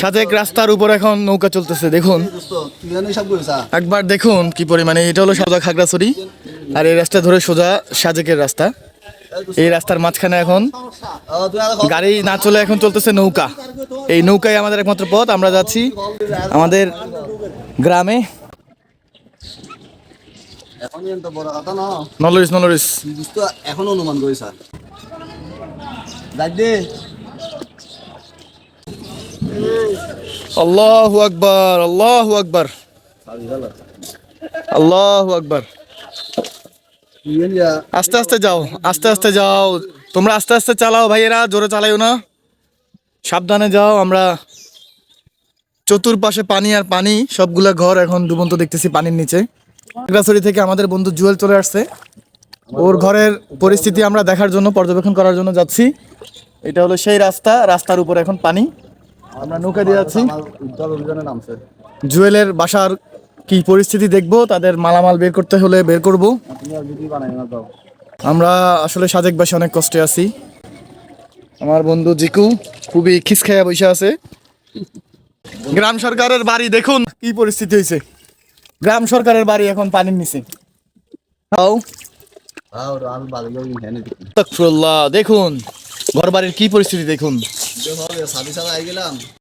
সাজেক রাস্তার উপর এখন নৌকা চলতেছে, দেখুন। একবার দেখুন কি পরিমাণে, এটা হলো সোজা খাগড়াছড়ি, আর এই রাস্তা ধরে সোজা সাজেকের রাস্তা। এই রাস্তার মাঝখানে এখন গাড়ি না চলে এখন চলতেছে নৌকা। এই নৌকায় আমাদের একমাত্র পথ, আমরা যাচ্ছি আমাদের গ্রামে। নলরিস নলরিস। এখন অনুমান যাই দে আল্লাহু আকবার আল্লাহু আকবার। আল্লাহু আকবার। আস্তে আস্তে যাও, আস্তে আস্তে যাও। তোমরা আস্তে আস্তে চালাও ভাইয়েরা, জোরে চালাইও না। সাবধানে যাও, আমরা চতুর্পাশে পানি আর পানি, সবগুলা ঘর এখন ডুবন্ত দেখতেছি পানির নিচে। খাগড়াছড়ি থেকে আমাদের বন্ধু জুয়েল চলে আসছে। ওর ঘরের পরিস্থিতি আমরা দেখার জন্য, পর্যবেক্ষণ করার জন্য যাচ্ছি। এটা হলো সেই রাস্তা, রাস্তার উপর এখন পানি। আমরা নৌকা দিয়ে যাচ্ছি। উদ্ধার অভিযানে নামছে। জুয়েলের বাসার কি পরিস্থিতি দেখব তাদের মালামাল বের করতে হলে বের করব। আমরা আসলে সাজেকবাসী অনেক কষ্টে আছি। আমার বন্ধু জিকু খুবই খিসখাইয়া বসে আছে। গ্রাম সরকারের বাড়ি দেখুন কি পরিস্থিতি হয়েছে। গ্রাম সরকারের বাড়ি এখন পানির নিচে। দেখুন। ঘর বাড়ির কি পরিস্থিতি দেখুন?